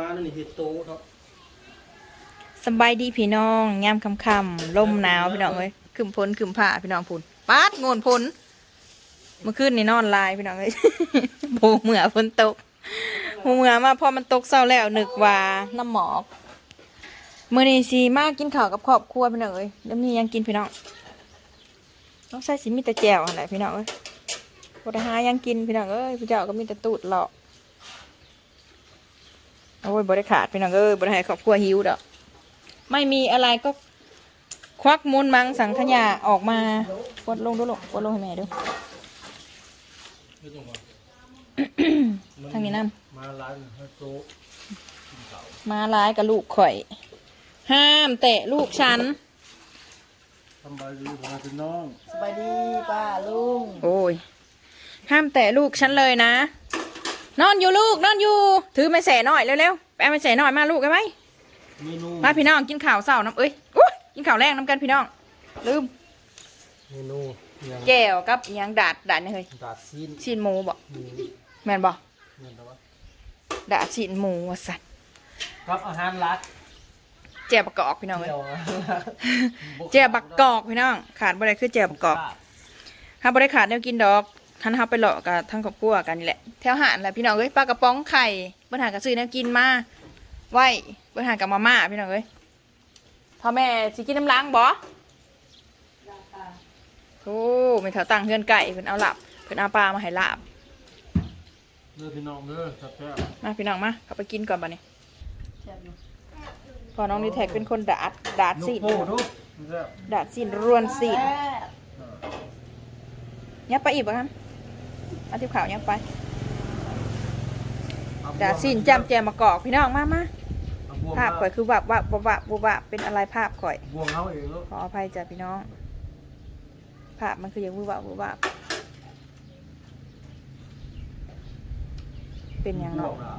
ปลานี่เห็ดโตเนาะสบายดีพี่น้องยามค่ำๆลมหนาวพี่น้องเอ้ยขึ้นพ้นขึ้นผ้าพี่น้องพูนปาดโงนพ้นเมื่อคืนนี่นอนลายพี่น้องเอ้ย โบเหมือฝนตกโบเหมือมาพอมันตกเศร้าแล้วนึกว่าน้ำหมอกเมื้อนี้สิมากกินข้าวกับครอบครัวพี่น้องเอ้ยแล้วมีหยังกินพี่น้องต้องใส่สิมีแต่แจ่วหั่นแหละพี่น้องเอ้ยบ่ได้หาหยังกินพี่น้องเอ้ยพี่เจ้าก็มีแต่ตูดหลอก โอ้ยบ่ได้ขาดพี่น้องเอ้ยบ่ได้ให้ครอบครัวหิวดอก ไม่มีอะไรก็ ควักมูลมังสังขยาออกมากดลงดูลูกกดลงให้แม่ดูเฮ็ดจังหวะทางนี้น้มาร้านเฮ็ดโตกินข้าวำมาร้ายกับลูกข่อย ห้ามแตะลูกฉันสำบายดีพ่อพี่น้องสบายดีป้าลุงโอ้ย ห้ามแตะลูกฉันเลยนะ นอนอยู่ลูกนอนอยู่ ถือไม่แสหน่อยเร็วๆไปเอาไม่แสหน่อยมาลูกกันไหมเมนูมาพี่น้องกินข้าวเสาร์น้ำเอ้ยอุ๊ยกินข้าวแรงน้ำกันพี่น้อง ลืมเมนูยังแก้วกับอิหยังดาดดาดนี่เฮ้ยดาดซีนชิ้นหมูบอกมีแม่นบอกเงินแต่ว่าดาดชิ้นหมูว่าสัตว์กับอาหารรักแจ่บประกอบพี่น้องเอ้ยเดียวเจียบักกอกพี่น้องขาดบ่ได้คือเจียบักกอก ถ้าบ่ได้ขาดแนวกินดอก ท่านเฮาไปเลาะกับทั้งครอบครัวกันนี่แหละแถวหาดแหละพี่น้องเอ้ยปลากระป๋องไข่เบิ่นหาก็ซื้อแนวกินมาไว้เบิ่นหากับมาม่าพี่น้องเอ้ยพ่อแม่สิกินน้ำล้างบ่โอ้ไม่เท่าตังเฮือนไก่เพิ่นเอาลาบเพิ่นเอาปลามาให้ลาบเด้อพี่น้องเด้อแซ่บมาพี่น้องมาเข้าไปกินก่อนบัดนี้แซ่บอยู่พอน้องดีแท็กเป็นคนดาดดาดๆซีนโอ้ดูแซ่บดาดซีนรวนซีนแซ่บยับไปอีกบ่ครับเอาทิพขาวยับไปเอดาดซีนจำแจมากอกพี่น้องมามาเอบ่วงภาพข่อยคือวับวับวับวับวับวับเป็นอะไรภาพข่อยบวงเฮาเองลูกขออภัยจ้ะพี่น้อง ภาพมันคือยังวุบวับวุบวับเป็นอย่างเนาะบวอะ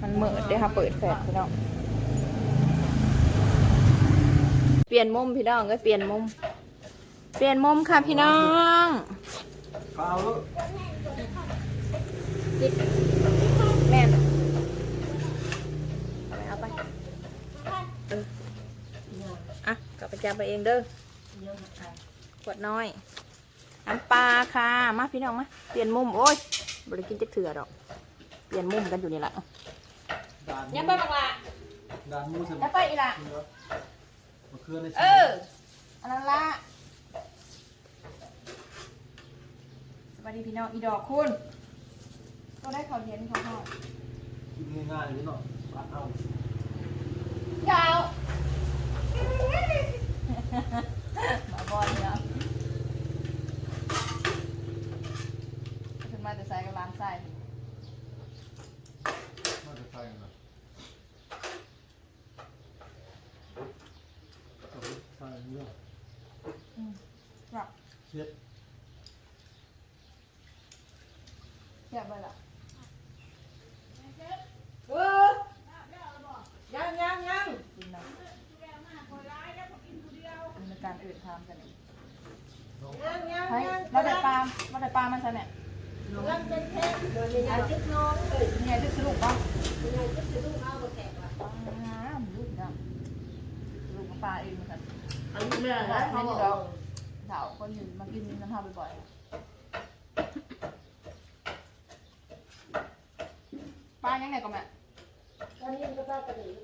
มันเหมือนได้ค่ะเปิดแฟลชพี่น้องเปลี่ยนมุมพี่น้องก็เปลี่ยนมุม เปลี่ยนมุมค่ะพี่น้อง เปล่าลูกแม่นเอาไปเอาไปเอออะกลับไปจำไปเองเด้อเยอะมากขวดน้อยน้ำปลาค่ะ มาพี่น้องมา เปลี่ยนมุม โอ้ยบริกินจักเถื่อดอก เปลี่ยนมุมกันอยู่นี่แหละดานยังไปบังละดานหมูสยังไปอีกละมะเขือในเอออันนั้นละ วัสดีพี่น้องอีดอกคุณก็ได้ขอเย็นเขาหน่อยกินง่ายๆนี่เนาะปลาเอายาว มาบอลเนี่ยขึ้นมาแต่ใส่กับล้างใส่ น่าจะใช่นะเอาไปใส่เนื้อ แบบ เช็ด เทียบไปละเออยังยังยังกินนะมีการอื่นทำกันเองน้องเฮ้ยมาแต่ปลามาแต่ปลามันใช่ไหมยังเป็นแค่โดยยายจิ๊กน้องเลยเนี่ยจะสรุปป่ะยายจิ๊กจะลูกเอาไปแขกว่ะอ่าลูกนะลูกของปลาเองเหมือนกันอายุแม่นะเขาบอกเถาคนอยู่มากินน้ำท่าบ่อยๆปลายังไงก็แม่ตอนนี้ก็ป้ากระดิ่ง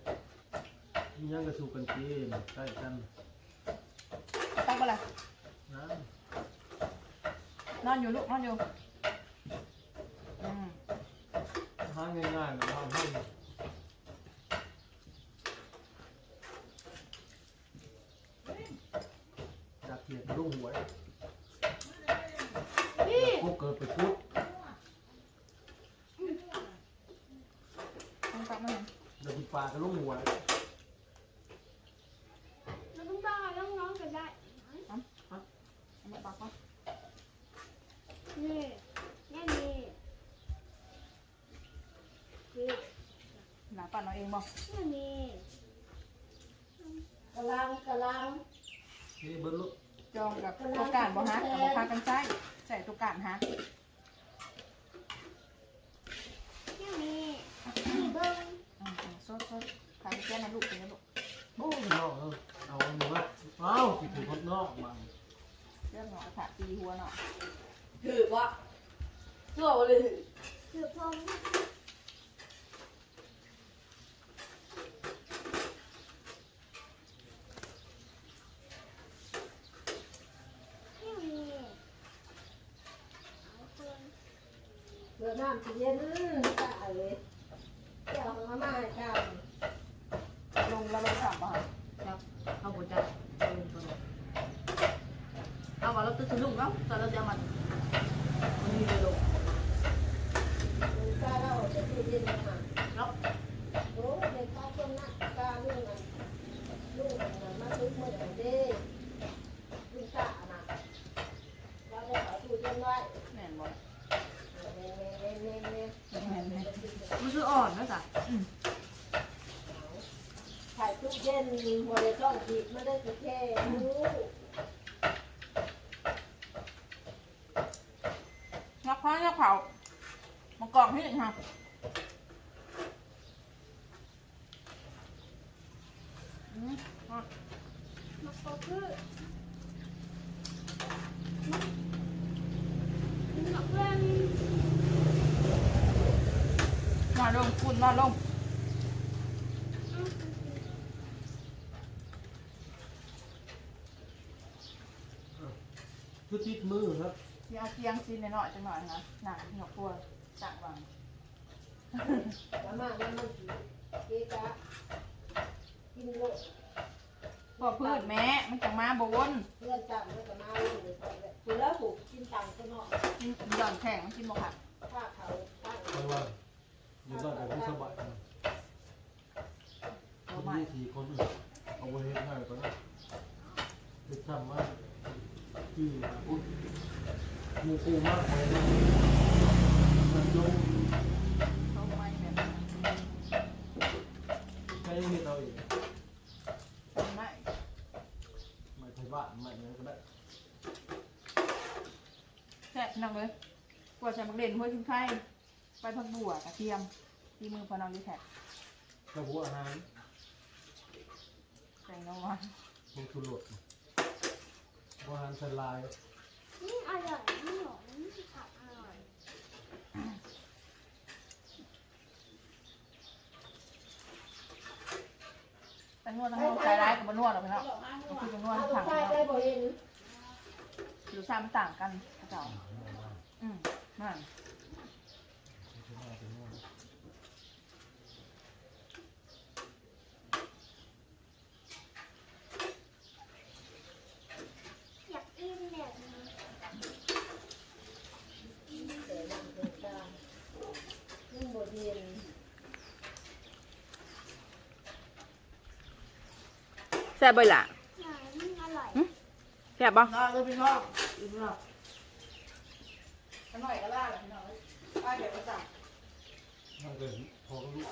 มียังกระสูกันเกมใกล้กันตั้งไปเลยนะนอนอยู่ลูกนอนอยู่อืมหาง่ายๆนะทำให้จากเกียดรุ่งหวยกุ๊กเกิดไปกุ๊กต้องกลับมาเห็นเดี๋ยวกินปลาก็รุ่งหวย เราต้องต้องเอาน้องๆกันได้ อันนี้ปากก่อน นี่แน่นี่นี่ หนาปั่นเอาเองบ่แน่นี่กำลังกำลังนี่เบิ้ลลูกจองกับตัวการบ่ฮะเอามาพากันใช้ใส่ตัวการฮะแน่นี่นี่แค่นั้นลูกกินนะลูกโอ้ยนอกเอาเอาหนูว่าเอาสิถือคนนอกมาเรื่องหนอขาตีหัวหนอถือว่าตัวบ่เลยถือคือพงนี่มีเอาคน เรือ น้ำสิเย็นตายเลยเจ้าของมาม่าให้เจ้าลงแล้วลงสามป่ะครับเอาบ่จับเอาลงตัวเอาว่าเราตึกสนุกเนาะแต่เราจะมันมันมีเลยลงตาเราจะสิเย็นมาเนาะโอ้เด็กตาคนนั้นตาลูกนั้นลูกนั้นมาตึกมื้อใดเด้ลูกตาน่ะเราได้เอาตู้เย็นไว้ แม่นบ่ เน่เน่เน่เน่ แม่นแม่น มันคืออ่อนนะจ๊ะถ่ายตู้เย็นหัวเลยต้องผิดไม่ได้สิแค่รู้ งับ ข้าวงับเผามากรอกให้หนึ่งค่ะอืมอะมาโคคือมาเพื่อนนอนลงคุณนอนลงคือติดมือครับ เดี๋ยวเอาเตียงซีนหน่อยๆจังหน่อยนะหนังหนวกตัวจังหวังแล้วมาแล้วมันกี่เกะกะกินโลกพอพืชแม่มันจังมาบวนเพื่อนจำแล้วก็มาเลยคุณแล้วผูกกินตังค์ก็เนาะกินหย่อนแข็งกินบ่ค่ะถ้าเขาตั้งเพราะว่าอยู่บ้านแต่ไม่สบายนะเอาคนใหม่ที่สี่คนเอาไว้ให้ง่ายกว่านะไปทำว่าที่พูด มูกูมากเลยนะมันยงเอาใหม่แบบนั้นใช้เงินเราอีกเอาใหม่ไม่ใช่บ้านไม่เงินก็ได้แซ่บนังเลยกว่าจะมักเด่นหัวชิ้นไข่ไปผักบัวกระเทียมที่มือพอน้องดีแท็กกระหัวอาหารใส่น้องว่าพวกชุรสอาหารสลาย นี่อร่อยนี่หรอนี่ผักอร่อยแต่นวดทั้งห้องใส่ร้ายกับบนวดหรอกพี่น้องมันคือเป็นนวดเอาทั้งใส่ถังได้บ่เห็นหรือชามันต่างกันพระเจ้าอืมนั่น อยากกินแบบนี้ เดี๋ยวนั่งตรงกลางนี่บ่เห็น แซ่บบ่ล่ะหน่อยนี่อร่อยแซ่บบ่นอนเลยพี่น้องอีกแล้วอร่อยก็ล่าเลยพี่น้องป้าเดี๋ยวก็สั่งนั่งเดินพอก็รู้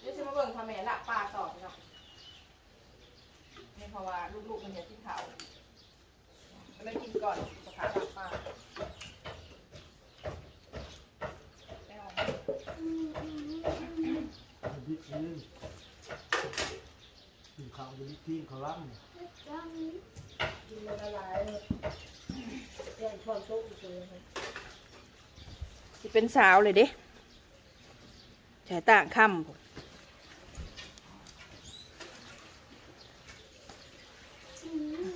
เดี๋ยวจะมาเบิ่งทำแม่ละปลาต่อพี่น้องนี่เพราะว่าลูกๆมันอยากกินข้าวก็เลยกินก่อนสาขาละปลาไม่เอา อืมอืมอืมอืม บิ๊ กยืนกินข้าวจะบิ๊กทีมเขาล้ำแล้วนี้กินมันละลายเลยเปลี่ยนช้อนโต๊ะอีกเลยสิเป็นสาวเลยเด้ใช้ต่างค่ำพุ่นอื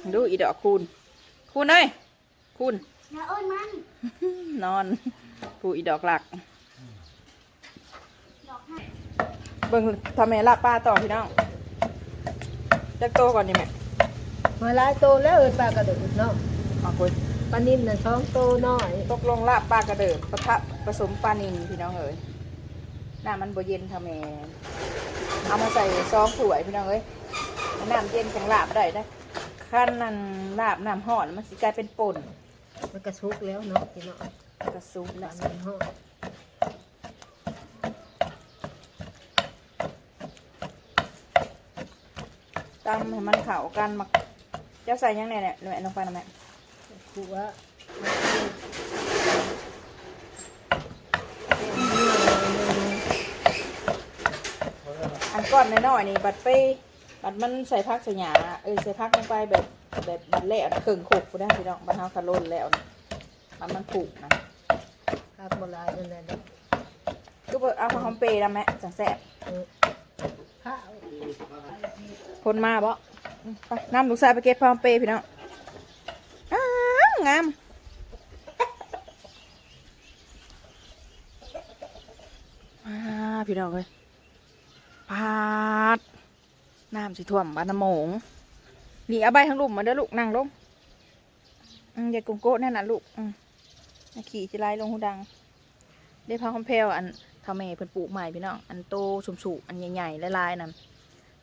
มดูอีดอกคูณคูณเอ้ยคูณแล้วอ้นมัน นอนผู้อีดอกหลักดอกให้เบิ่งทำแม่ละป้าต่อพี่น้อง จักโตก่อนนี่แม่มาหลายโตแล้วเอิ้นปลากระโดดเนาะขอบคุณปลานิ่มน่ะสองโตน้อยตกลงลาบปลากระเดิดปะทะผสมปลานินพี่น้องเอ๋ยน้ำมันบ่เย็นค่ะแม่เอามาใส่ซองถ้วยพี่น้องเอ้ยน้ำเย็นจังลาบได้ได้ขั้นนั้นลาบน้ำห่อนมันสิกลายเป็นป่นมันกระชุกแล้วเนาะพี่น้องกระซุปหลัละงมันห่อ ตำให้มันเข้ากันมาเจ้าใส่ยังไงเนี่ยแม่ลงไปนะแม่คือว่าอันก้อนน้อยๆนี่บัดไปบัดมันใส่พักใส่หยาเออใส่พักลงไปแบบแบบบัดแล้วนะครึ่งขกกูได้พี่น้องบัดเฮาคาร่นแล้วนะบัดมันผูกนะครับโบราณนั่นแหละเนาะก็บ่เอาผักหอมเปรย์แล้วแม่จังแซ่บเออข้าว คนมาบ่ไปน้ำลูกชายไปเก็บผักหอมเปย์พี่น้องอ้าวงามอ่าพี่น้องเอ้ยปาดน้ำสิท่วมบ้านน้ำมงนี่เอาใบทั้งลุ่มมาเด้อลูกนั่งลงอืมอย่าโกงโก้นั่นนะลูกขี่จิไลลงหูดัง ได้พักคอมเพลอัน ทำเมเพิ่นปลูกใหม่พี่น้องอันโตสูงๆอันใหญ่ๆลายๆนั่น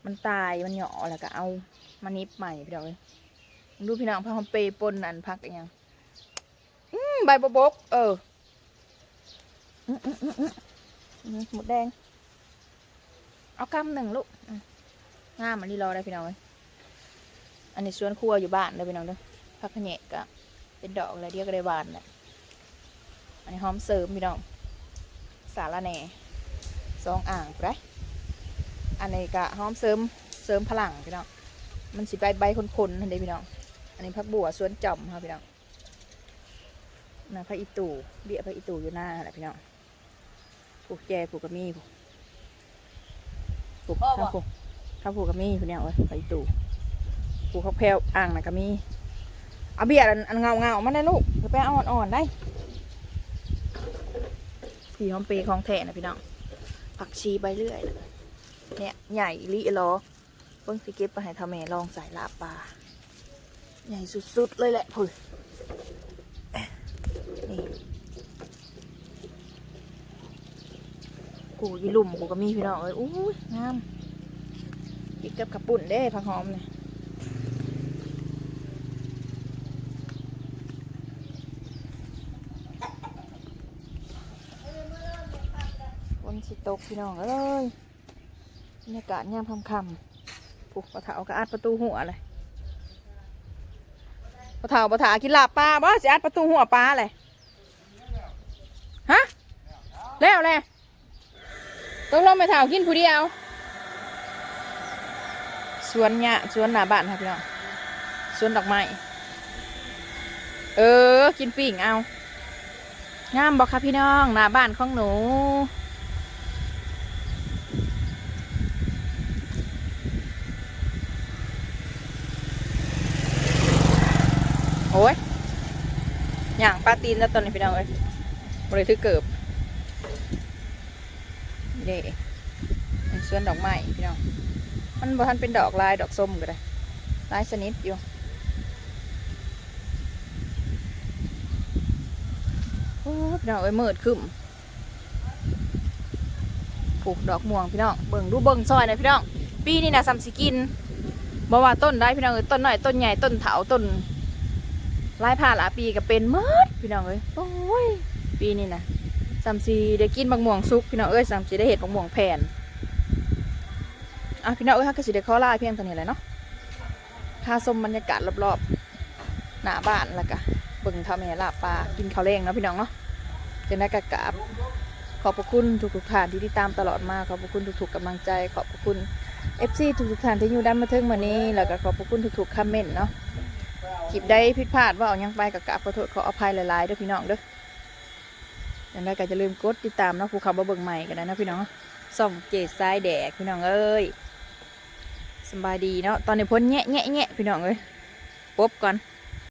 มันตายมันเหยาะแล้วก็เอามานิบใหม่พี่น้องเอ้ยดูพี่น้องพักคอมเปปนอันพักอหยังอืมใบบกบกเอออืมอืมอืมอืมอืมหมดแดง เอากำหนึ่งลูกอืมงามมันรีรอได้พี่น้องเอ้ยอันนี้สวนครัวอยู่บ้านเลยพี่น้องเด้อพักขะแหนกก็เป็นดอกอะไรเดียวก็ได้บานแหละอันนี้หอมเสริมพี่น้อง สาระแหน่สองอ่างไปอันนี้ก็หอมเสริมเสริมพลังพี่น้องมันสิใบใบคนๆนั่นเด้พี่น้องอันนี้พักบัวสวนจอมค่ะพี่น้องนะพักอีตู่เบี้ยพักอีตู่อยู่หน้าแหละพี่น้องปลูกแจปลูกกระมี่ปลูกข้าวปลูกข้าวปลูกกระมี่พี่น้องเอ้ยพักอีตู่ปลูกข้าวแพรวอ่างนะกระมี่เอาเบี้ยอันอันเงาเงาๆมันได้ลูกเดี๋ยวไปเอาอ่อนๆได้ ผีหอมเปรย์ของแท้นะพี่น้องผักชีใบเลื่อยนะเนี่ยใหญ่ลิเหรอเพิ่งสิเก็บไปให้ทำแม่ลองใส่ลาปลาใหญ่สุดๆเลยแหละพุ่ยนี่กูยีลุ่มกูก็มีพี่น้องเอ้ยอู้ยงามกินกับกระปุ่นเด้ผักหอมเนี่ยฝนสิ ตกพี่น้องเอ้ยบรรยากาศยามค่ำๆปุ๊บปะเถาก็อัดประตูหัวเลยปะเถาปะเถากินลาบปลาบ่สิอัดประตูหัวปลาเลยฮะแล้วแหละต้องลงไปเถากินผู้เดียวสวนหญ้าสวนหน้าบ้านครับพี่น้องสวนดอกไม้เออ กินปิ่งเอางามบอกค่ะพี่น้องหน้าบ้านของหนู ยอย่างปลาตีนแล้วตอนนี้พี่น้องเอ้ยบริถือเกิบเด้เป็นสวนดอกไม้พี่น้อง มันบ่ทันเป็นดอกลายดอกส้มก็ได้ลายสนิทอยู่โอ้พี่น้องเอ้ยมืดขึ้นปลูกดอกม่วงพี่น้องเบิ่งดูเบิ่งซอยนะพี่น้อง ปีนี้นะซัมสิกินบ่ว่าต้นได้พี่น้องเอ้ยต้นหน้อยต้นใหญ่ต้นเถาต้น ลายผ่าหลาปีก็เป็นมืดพี่น้องเอ้ยโอ้ยปีนี้นะซัมซีได้กินบักม่วงสุกพี่น้องเอ้ยซัมซีได้เห็ดบักม่วงแผ่นอะพี่น้องเอ้ยฮักก็สิได้ขอลาเพียงเท่านี้แหละเนาะพาชมบรรยากาศรอบๆหน้าบ้านแล้วก็เบิ่งทำให้ลาบปลากินข้าวแรงเนาะพี่น้องเนาะจะได้กะกราบขอบพระคุณทุกๆท่านที่ติดตามตลอดมาขอบพระคุณทุกๆกำลังใจ ขอบพระคุณ FC ทุกๆท่านที่อยู่ด้านมาถึงวันนี้ แล้วก็ขอบพระคุณทุกๆคอมเมนต์เนาะ คลิปได้ผิดพลาดว่าเอายังไปกับกราบขอโทษขออภัยหลายๆด้วยพี่น้องเด้ออย่างไรก็จะลืมกดติดตามนะภูเขาบะเบิงใหม่กันนะพี่น้องส่องเจดทรายแดกพี่น้องเอ้ยสบายดีเนาะตอนนี้พ้นแงะแงะแงะพี่น้องเอ้ยปุ๊บก่อน